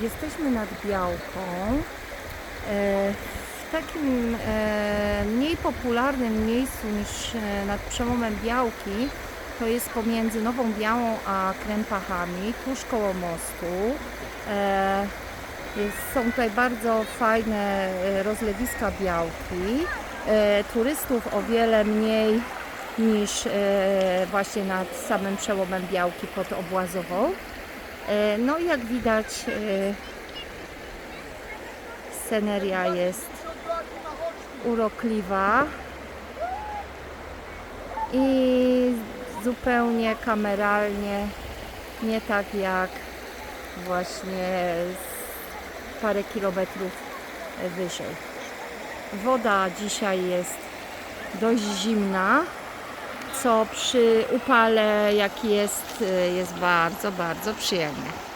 Jesteśmy nad Białką. e, W takim e, mniej popularnym miejscu niż e, nad przełomem Białki, to jest pomiędzy Nową Białą a Krępachami, tuż koło mostu. Są tutaj bardzo fajne rozlewiska Białki. Turystów o wiele mniej niż właśnie nad samym przełomem Białki pod Obłazową. E, No jak widać e, sceneria jest urokliwa i zupełnie kameralnie, nie tak jak właśnie parę kilometrów wyżej. Woda dzisiaj jest dość zimna, co przy upale jaki jest, jest bardzo, bardzo przyjemne.